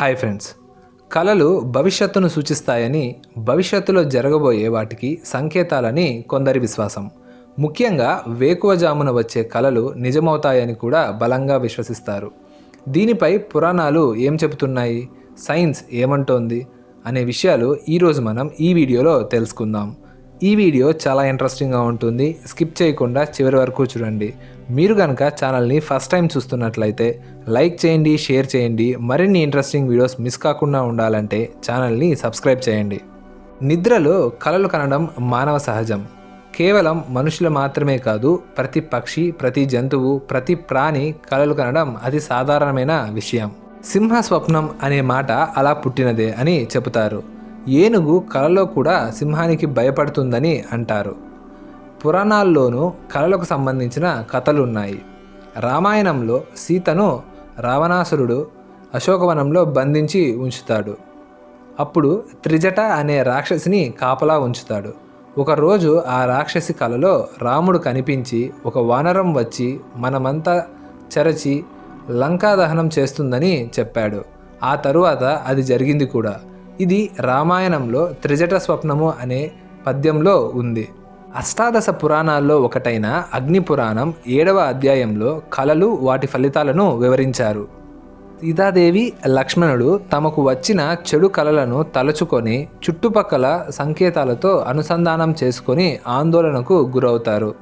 Hi friends. కళలు భవిష్యత్తును సూచిస్తాయని భవిష్యత్తులో జరగబోయే వాటికి సంకేతాలని కొందరి విశ్వాసం. ముఖ్యంగా వేకువజామున వచ్చే కళలు నిజమవుతాయని కూడా బలంగా విశ్వసిస్తారు. దీనిపై పురాణాలు ఏం చెబుతున్నాయి? సైన్స్ ఏమంటోంది? అనే విషయాలు ఈరోజు మనం ఈ వీడియోలో తెలుసుకుందాం. ఈ వీడియో చాలా ఇంట్రెస్టింగ్గా ఉంటుంది. స్కిప్ చేయకుండా చివరి వరకు చూడండి. మీరు కనుక ఛానల్ని ఫస్ట్ టైం చూస్తున్నట్లయితే లైక్ చేయండి షేర్ చేయండి. మరిన్ని ఇంట్రెస్టింగ్ వీడియోస్ మిస్ కాకుండా ఉండాలంటే ఛానల్ని సబ్స్క్రైబ్ చేయండి. నిద్రలో కలలు కనడం మానవ సహజం. కేవలం మనుషులు మాత్రమే కాదు ప్రతి పక్షి ప్రతి జంతువు ప్రతి ప్రాణి కలలు కనడం అది సాధారణమైన విషయం. సింహ స్వప్నం అనే మాట అలా పుట్టినదే అని చెబుతారు. ఏనుగు కలలో కూడా సింహానికి భయపడుతుందని అంటారు. పురాణాల్లోనూ కళలకు సంబంధించిన కథలు ఉన్నాయి రామాయణంలో సీతను రావణాసురుడు అశోకవనంలో బంధించి ఉంచుతాడు. అప్పుడు త్రిజట అనే రాక్షసిని కాపలా ఉంచుతాడు. ఒకరోజు ఆ రాక్షసి కలలో రాముడు కనిపించి ఒక వానరం వచ్చి మనమంతా చెరచి లంకా దహనం చేస్తుందని చెప్పాడు. ఆ తరువాత అది జరిగింది కూడా. ఇది రామాయణంలో త్రిజట స్వప్నము అనే పద్యంలో ఉంది. అష్టాదశ పురాణాల్లో ఒకటైన అగ్ని పురాణం ఏడవ అధ్యాయంలో కళలు వాటి ఫలితాలను వివరించారు. సీతాదేవి లక్ష్మణుడు తమకు వచ్చిన చెడు కళలను తలుచుకొని చుట్టుపక్కల సంకేతాలతో అనుసంధానం చేసుకొని ఆందోళనకు గురవుతారు.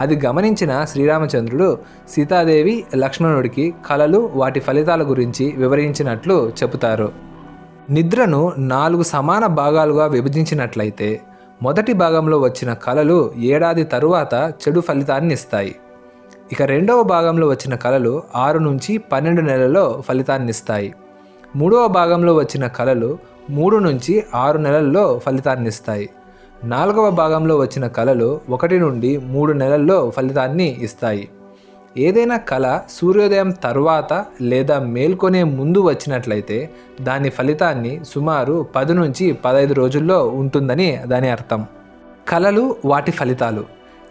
అది గమనించిన శ్రీరామచంద్రుడు సీతాదేవి లక్ష్మణుడికి కళలు వాటి ఫలితాల గురించి వివరించినట్లు చెబుతారు. నిద్రను నాలుగు సమాన భాగాలుగా విభజించినట్లయితే మొదటి భాగంలో వచ్చిన కళలు ఏడాది తరువాత చెడు ఫలితాన్ని ఇస్తాయి. ఇక రెండవ భాగంలో వచ్చిన కళలు ఆరు నుంచి పన్నెండు నెలల్లో ఫలితాన్ని ఇస్తాయి. మూడవ భాగంలో వచ్చిన కళలు మూడు నుంచి ఆరు నెలల్లో ఫలితాన్ని ఇస్తాయి. నాలుగవ భాగంలో వచ్చిన కళలు ఒకటి నుండి మూడు నెలల్లో ఫలితాన్ని ఇస్తాయి. ఏదైనా కళ సూర్యోదయం తర్వాత లేదా మేల్కొనే ముందు వచ్చినట్లయితే దాని ఫలితాన్ని సుమారు పది నుంచి పదహైదు రోజుల్లో ఉంటుందని దాని అర్థం. కళలు వాటి ఫలితాలు.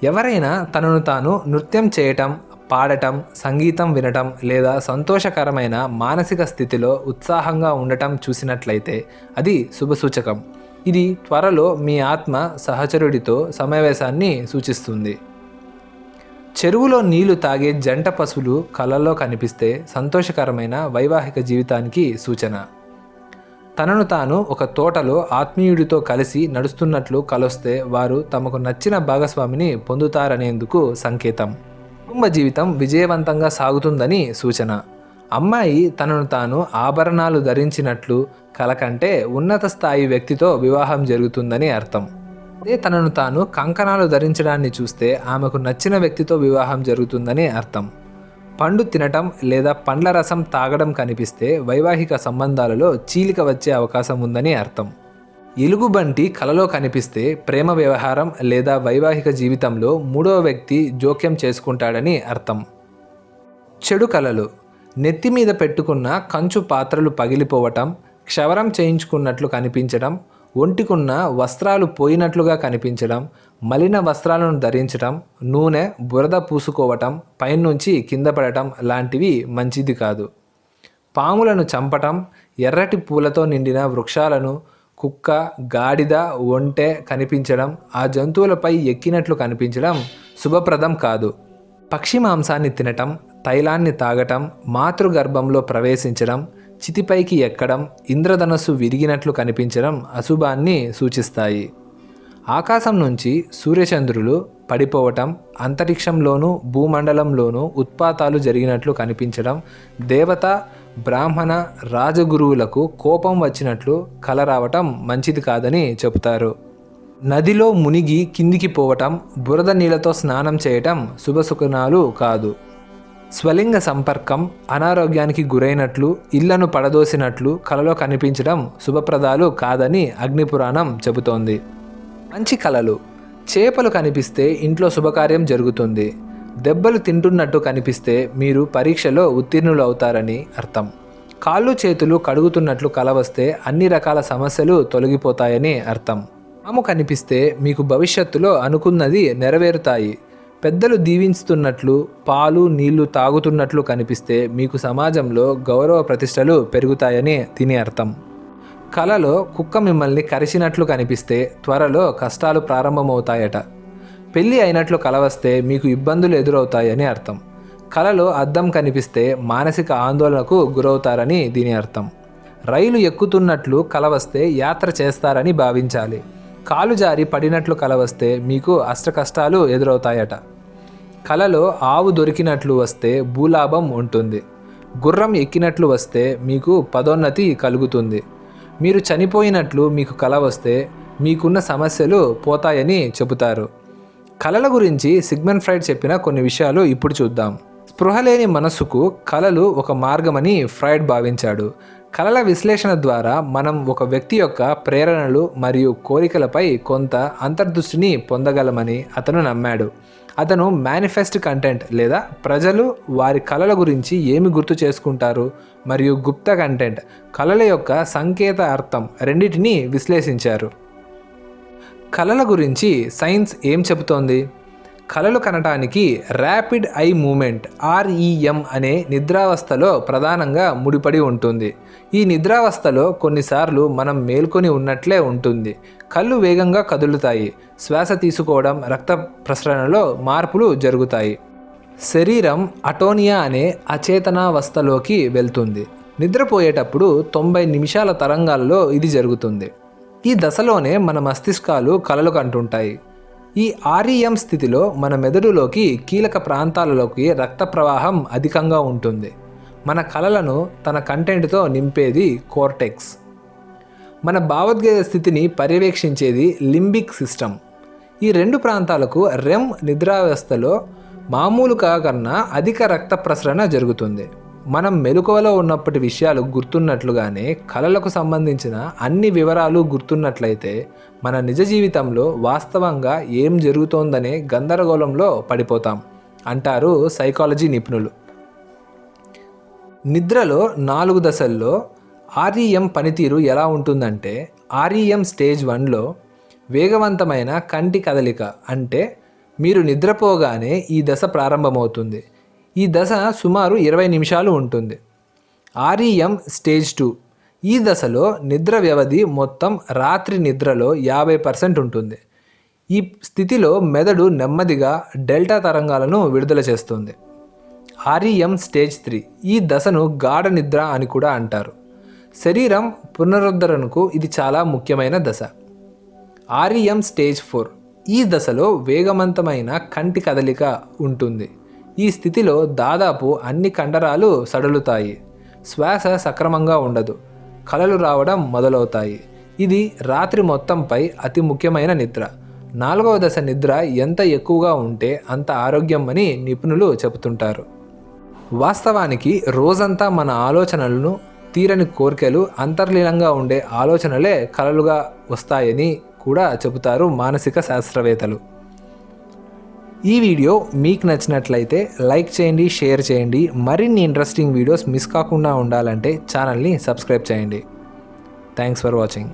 ఎవరైనా తనను తాను నృత్యం చేయటం పాడటం సంగీతం వినటం లేదా సంతోషకరమైన మానసిక స్థితిలో ఉత్సాహంగా ఉండటం చూసినట్లయితే అది శుభసూచకం. ఇది త్వరలో మీ ఆత్మ సహచరుడితో సమావేశాన్ని సూచిస్తుంది. చెరువులో నీళ్ళు తాగే జంట పశువులు కళల్లో కనిపిస్తే సంతోషకరమైన వైవాహిక జీవితానికి సూచన. తనను తాను ఒక తోటలో ఆత్మీయుడితో కలిసి నడుస్తున్నట్లు కలొస్తే వారు తమకు నచ్చిన భాగస్వామిని పొందుతారనేందుకు సంకేతం. కుటుంబ జీవితం విజయవంతంగా సాగుతుందని సూచన. అమ్మాయి తనను తాను ఆభరణాలు ధరించినట్లు కల కంటే ఉన్నత స్థాయి వ్యక్తితో వివాహం జరుగుతుందని అర్థం. అదే తనను తాను కంకణాలు ధరించడాన్ని చూస్తే ఆమెకు నచ్చిన వ్యక్తితో వివాహం జరుగుతుందని అర్థం. పండు తినటం లేదా పండ్ల రసం తాగడం కనిపిస్తే వైవాహిక సంబంధాలలో చీలిక వచ్చే అవకాశం ఉందని అర్థం. ఎలుగుబంటి కలలో కనిపిస్తే ప్రేమ వ్యవహారం లేదా వైవాహిక జీవితంలో మూడవ వ్యక్తి జోక్యం చేసుకుంటాడని అర్థం. చెడు కలలు. నెత్తి మీద పెట్టుకున్న కంచు పాత్రలు పగిలిపోవటం క్షవరం చేయించుకున్నట్లు కనిపించడం ఒంటికున్న వస్త్రాలు పోయినట్లుగా కనిపించడం మలిన వస్త్రాలను ధరించడం నూనె బురద పూసుకోవటం పైనుంచి కింద పడటం లాంటివి మంచిది కాదు. పాములను చంపటం ఎర్రటి పూలతో నిండిన వృక్షాలను కుక్క గాడిద ఒంటె కనిపించడం ఆ జంతువులపై ఎక్కినట్లు కనిపించడం శుభప్రదం కాదు. పక్షి మాంసాన్ని తినటం తైలాన్ని తాగటం మాతృగర్భంలో ప్రవేశించడం చితిపైకి ఎక్కడం ఇంద్రధనస్సు విరిగినట్లు కనిపించడం అశుభాన్ని సూచిస్తాయి. ఆకాశం నుంచి సూర్యచంద్రులు పడిపోవటం అంతరిక్షంలోనూ భూమండలంలోనూ ఉత్పాతాలు జరిగినట్లు కనిపించడం దేవత బ్రాహ్మణ రాజగురువులకు కోపం వచ్చినట్లు కల రావటం మంచిది కాదని చెబుతారు. నదిలో మునిగి కిందికి పోవటం బురద నీళ్ళతో స్నానం చేయటం శుభసుఖనాలు కాదు. స్వలింగ సంపర్కం అనారోగ్యానికి గురైనట్లు ఇళ్ళను పడదోసినట్లు కలలో కనిపించడం శుభప్రదాలు కాదని అగ్నిపురాణం చెబుతోంది. మంచి కళలు చేపలు కనిపిస్తే ఇంట్లో శుభకార్యం జరుగుతుంది. దెబ్బలు తింటున్నట్టు కనిపిస్తే మీరు పరీక్షలో ఉత్తీర్ణులు అవుతారని అర్థం. కాళ్ళు చేతులు కడుగుతున్నట్లు కల వస్తే అన్ని రకాల సమస్యలు తొలగిపోతాయని అర్థం. పాము కనిపిస్తే మీకు భవిష్యత్తులో అనుకున్నది నెరవేరుతాయి. పెద్దలు దీవించుతున్నట్లు పాలు నీళ్ళు తాగుతున్నట్లు కనిపిస్తే మీకు సమాజంలో గౌరవ ప్రతిష్టలు పెరుగుతాయని దీని అర్థం. కలలో కుక్క మిమ్మల్ని కరిచినట్లు కనిపిస్తే త్వరలో కష్టాలు ప్రారంభమవుతాయట. పెళ్ళి అయినట్లు కలవస్తే మీకు ఇబ్బందులు ఎదురవుతాయని అర్థం. కలలో అద్దం కనిపిస్తే మానసిక ఆందోళనకు గురవుతారని దీని అర్థం. రైలు ఎక్కుతున్నట్లు కలవస్తే యాత్ర చేస్తారని భావించాలి. కాలు జారి పడినట్లు కల వస్తే మీకు అష్టకష్టాలు ఎదురవుతాయట. కలలో ఆవు దొరికినట్లు వస్తే భూలాభం ఉంటుంది. గుర్రం ఎక్కినట్లు వస్తే మీకు పదోన్నతి కలుగుతుంది. మీరు చనిపోయినట్లు మీకు కల వస్తే మీకున్న సమస్యలు పోతాయని చెబుతారు. కళల గురించి సిగ్మన్ ఫ్రైడ్ చెప్పిన కొన్ని విషయాలు ఇప్పుడు చూద్దాం. స్పృహ లేని మనస్సుకు కళలు ఒక మార్గమని ఫ్రైడ్ భావించాడు. కళల విశ్లేషణ ద్వారా మనం ఒక వ్యక్తి యొక్క ప్రేరణలు మరియు కోరికలపై కొంత అంతర్దృష్టిని పొందగలమని అతను నమ్మాడు. అతను మేనిఫెస్ట్ కంటెంట్ లేదా ప్రజలు వారి కళల గురించి ఏమి గుర్తు చేసుకుంటారు మరియు గుప్త కంటెంట్ కళల యొక్క సంకేత అర్థం రెండింటినీ విశ్లేషించారు. కళల గురించి సైన్స్ ఏం చెబుతోంది? కళలు కనటానికి ర్యాపిడ్ ఐ మూమెంట్ ఆర్ఈఎం అనే నిద్రావస్థలో ప్రధానంగా ముడిపడి ఉంటుంది. ఈ నిద్రావస్థలో కొన్నిసార్లు మనం మేల్కొని ఉన్నట్లే ఉంటుంది. కళ్ళు వేగంగా కదులుతాయి. శ్వాస తీసుకోవడం రక్త ప్రసరణలో మార్పులు జరుగుతాయి. శరీరం అటోనియా అనే అచేతనావస్థలోకి వెళ్తుంది. నిద్రపోయేటప్పుడు తొంభై నిమిషాల తరంగాల్లో ఇది జరుగుతుంది. ఈ దశలోనే మన మస్తిష్కాలు కలలు కంటుంటాయి. ఈ ఆర్ఈఎం స్థితిలో మన మెదడులోకి కీలక ప్రాంతాలలోకి రక్త ప్రవాహం అధికంగా ఉంటుంది. మన కలలను తన కంటెంట్తో నింపేది కోర్టెక్స్. మన భావోద్వేగ స్థితిని పర్యవేక్షించేది లింబిక్ సిస్టమ్. ఈ రెండు ప్రాంతాలకు రెమ్ నిద్రావ్యవస్థలో మామూలు కన్నా అధిక రక్త ప్రసరణ జరుగుతుంది. మనం మెలకువలో ఉన్నప్పటి విషయాలు గుర్తున్నట్లుగానే కళలకు సంబంధించిన అన్ని వివరాలు గుర్తున్నట్లయితే మన నిజ జీవితంలో వాస్తవంగా ఏం జరుగుతోందనే గందరగోళంలో పడిపోతాం అంటారు సైకాలజీ నిపుణులు. నిద్రలో నాలుగు దశల్లో ఆర్ఈఎం పనితీరు ఎలా ఉంటుందంటే ఆర్ఈఎం స్టేజ్ వన్లో వేగవంతమైన కంటి కదలిక అంటే మీరు నిద్రపోగానే ఈ దశ ప్రారంభమవుతుంది. ఈ దశ సుమారు ఇరవై నిమిషాలు ఉంటుంది. REM stage two. ఈ దశలో నిద్ర వ్యవధి మొత్తం రాత్రి నిద్రలో యాభై పర్సెంట్ ఉంటుంది. ఈ స్థితిలో మెదడు నెమ్మదిగా డెల్టా తరంగాలను విడుదల చేస్తుంది. REM stage three. ఈ దశను గాఢ నిద్ర అని కూడా అంటారు. శరీరం పునరుద్ధరణకు ఇది చాలా ముఖ్యమైన దశ. REM stage four. ఈ దశలో వేగవంతమైన కంటి కదలిక ఉంటుంది. ఈ స్థితిలో దాదాపు అన్ని కండరాలు సడలుతాయి. శ్వాస సక్రమంగా ఉండదు. కలలు రావడం మొదలవుతాయి. ఇది రాత్రి మొత్తంపై అతి ముఖ్యమైన నిద్ర. నాలుగవ దశ నిద్ర ఎంత ఎక్కువగా ఉంటే అంత ఆరోగ్యం అని నిపుణులు చెబుతుంటారు. వాస్తవానికి రోజంతా మన ఆలోచనలను తీరని కోరికలు అంతర్లీనంగా ఉండే ఆలోచనలే కలలుగా వస్తాయని కూడా చెబుతారు మానసిక శాస్త్రవేత్తలు. ఈ వీడియో మీకు నచ్చినట్లయితే లైక్ చేయండి షేర్ చేయండి. మరిన్ని ఇంట్రెస్టింగ్ వీడియోస్ మిస్ కాకుండా ఉండాలంటే ఛానల్ని సబ్స్క్రైబ్ చేయండి. Thanks for watching